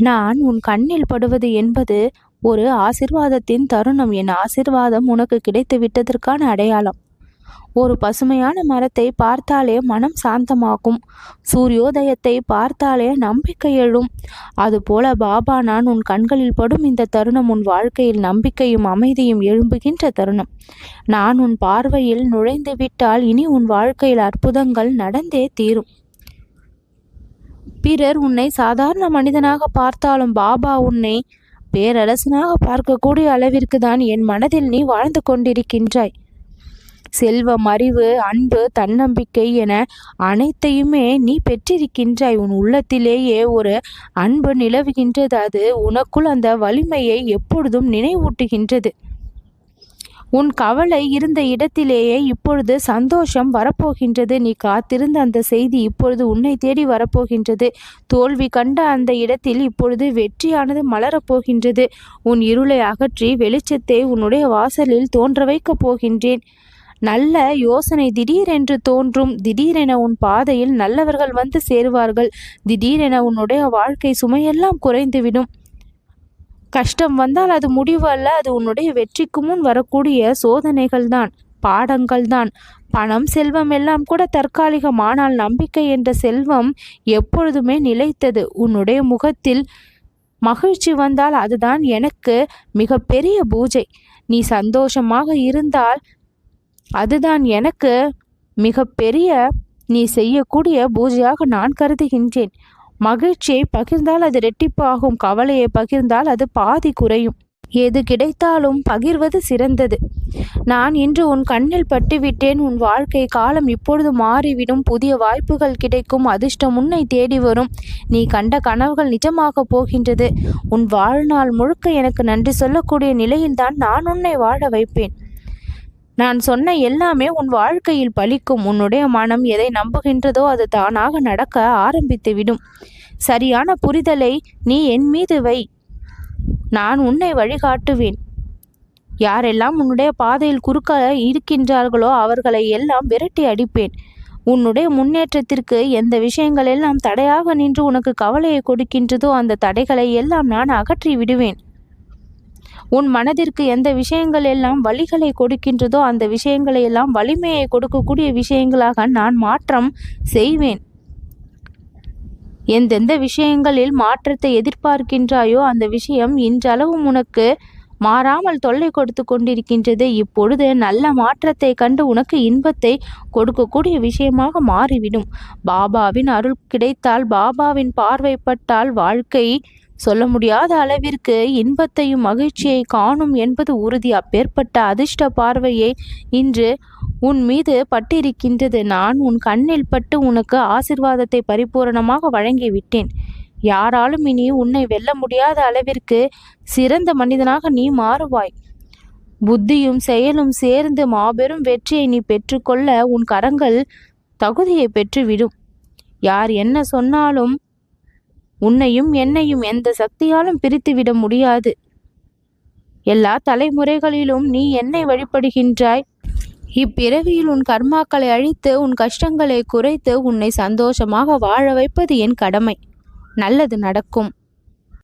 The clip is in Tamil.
நான் உன் கண்ணில் படுவது என்பது ஒரு ஆசிர்வாதத்தின் தருணம். என் ஆசிர்வாதம் உனக்கு கிடைத்து விட்டதற்கான அடையாளம். ஒரு பசுமையான மரத்தை பார்த்தாலே மனம் சாந்தமாகும். சூரியோதயத்தை பார்த்தாலே நம்பிக்கை எழும். அதுபோல பாபா நான் உன் கண்களில் படும் இந்த தருணம் உன் வாழ்க்கையில் நம்பிக்கையும் அமைதியும் எழும்புகின்ற தருணம். நான் உன் பார்வையில் நுழைந்து விட்டால் இனி உன் வாழ்க்கையில் அற்புதங்கள் நடந்தே தீரும். பிறர் உன்னை சாதாரண மனிதனாக பார்த்தாலும் பாபா உன்னை பேரரசனாக பார்க்கக்கூடிய அளவிற்கு தான் என் மனதில் நீ வாழ்ந்து கொண்டிருக்கின்றாய். செல்வம் அறிவு அன்பு தன்னம்பிக்கை என அனைத்தையுமே நீ பெற்றிருக்கின்றாய். உன் உள்ளத்திலேயே ஒரு அன்பு நிலவுகின்றது. அது உனக்குள் அந்த வலிமையை எப்பொழுதும் நினைவூட்டுகின்றது. உன் கவலை இருந்த இடத்திலேயே இப்பொழுது சந்தோஷம் வரப்போகின்றது. நீ காத்திருந்த அந்த செய்தி இப்பொழுது உன்னை தேடி வரப்போகின்றது. தோல்வி கண்ட அந்த இடத்தில் இப்பொழுது வெற்றியானது மலரப்போகின்றது. உன் இருளை அகற்றி வெளிச்சத்தை உன்னுடைய வாசலில் தோன்ற வைக்கப் போகின்றேன். நல்ல யோசனை திடீரென்று தோன்றும். திடீரென உன் பாதையில் நல்லவர்கள் வந்து சேருவார்கள். திடீரென உன்னுடைய வாழ்க்கை சுமையெல்லாம் குறைந்துவிடும். கஷ்டம் வந்தால் அது முடிவு அல்ல அது உன்னுடைய வெற்றிக்கு முன் வரக்கூடிய சோதனைகள் தான் பாடங்கள் தான் பணம் செல்வம் எல்லாம் கூட தற்காலிகம் ஆனால் நம்பிக்கை என்ற செல்வம் எப்பொழுதுமே நிலைத்தது. உன்னுடைய முகத்தில் மகிழ்ச்சி வந்தால் அதுதான் எனக்கு மிகப்பெரிய பூஜை. நீ சந்தோஷமாக இருந்தால் அதுதான் எனக்கு மிகப்பெரிய நீ செய்யக்கூடிய பூஜையாக நான் கருதுகின்றேன். மகிழ்ச்சியை பகிர்ந்தால் அது ரெட்டிப்பாகும் கவலையை பகிர்ந்தால் அது பாதி குறையும். எது கிடைத்தாலும் பகிர்வது சிறந்தது. நான் இன்று உன் கண்ணில் பட்டுவிட்டேன் உன் வாழ்க்கை காலம் இப்பொழுது மாறிவிடும் புதிய வாய்ப்புகள் கிடைக்கும் அதிர்ஷ்டம் உன்னை தேடி வரும். நீ கண்ட கனவுகள் நிஜமாக போகின்றது. உன் வாழ்நாள் முழுக்க எனக்கு நன்றி சொல்லக்கூடிய நிலையில்தான் நான் உன்னை வாழ வைப்பேன். நான் சொன்ன எல்லாமே உன் வாழ்க்கையில் பலிக்கும். உன்னுடைய மனம் எதை நம்புகின்றதோ அது தானாக நடக்க ஆரம்பித்து விடும். சரியான புரிதலை நீ என் மீது வை. நான் உன்னை வழிகாட்டுவேன். யாரெல்லாம் உன்னுடைய பாதையில் குறுக்க இருக்கின்றார்களோ அவர்களை எல்லாம் விரட்டி அடிப்பேன். உன்னுடைய முன்னேற்றத்திற்கு எந்த விஷயங்கள் எல்லாம் தடையாக நின்று உனக்கு கவலையை கொடுக்கின்றதோ அந்த தடைகளை எல்லாம் நான் அகற்றி விடுவேன். உன் மனதிற்கு எந்த விஷயங்கள் எல்லாம் வழிகளை கொடுக்கின்றதோ அந்த விஷயங்களை எல்லாம் வலிமையை கொடுக்கக்கூடிய விஷயங்களாக நான் மாற்றம் செய்வேன். எந்தெந்த விஷயங்களில் மாற்றத்தை எதிர்பார்க்கின்றாயோ அந்த விஷயம் இன்றளவும் உனக்கு மாறாமல் தொல்லை கொடுத்து கொண்டிருக்கின்றது. இப்பொழுது நல்ல மாற்றத்தை கண்டு உனக்கு இன்பத்தை கொடுக்கக்கூடிய விஷயமாக மாறிவிடும். பாபாவின் அருள் கிடைத்தால் பாபாவின் பார்வைப்பட்டால் வாழ்க்கை சொல்ல முடியாத அளவிற்கு இன்பத்தையும் மகிழ்ச்சியை காணும் என்பது உறுதி. அப்பேற்பட்ட அதிர்ஷ்ட பார்வையை இன்று உன் மீது பட்டிருக்கின்றது. நான் உன் கண்ணில் பட்டு உனக்கு ஆசிர்வாதத்தை பரிபூரணமாக வழங்கிவிட்டேன். யாராலும் இனி உன்னை வெல்ல முடியாத அளவிற்கு சிறந்த மனிதனாக நீ மாறுவாய். புத்தியும் செயலும் சேர்ந்து மாபெரும் வெற்றியை நீ பெற்றுக்கொள்ள உன் கரங்கள் தகுதியை பெற்றுவிடும். யார் என்ன சொன்னாலும் உன்னையும் என்னையும் எந்த சக்தியாலும் பிரித்துவிட முடியாது. எல்லா தலைமுறைகளிலும் நீ என்னை வழிபடுகின்றாய். இப்பிறவியில் உன் கர்மாக்களை அழித்து உன் கஷ்டங்களை குறைத்து உன்னை சந்தோஷமாக வாழ வைப்பது என் கடமை. நல்லது நடக்கும்.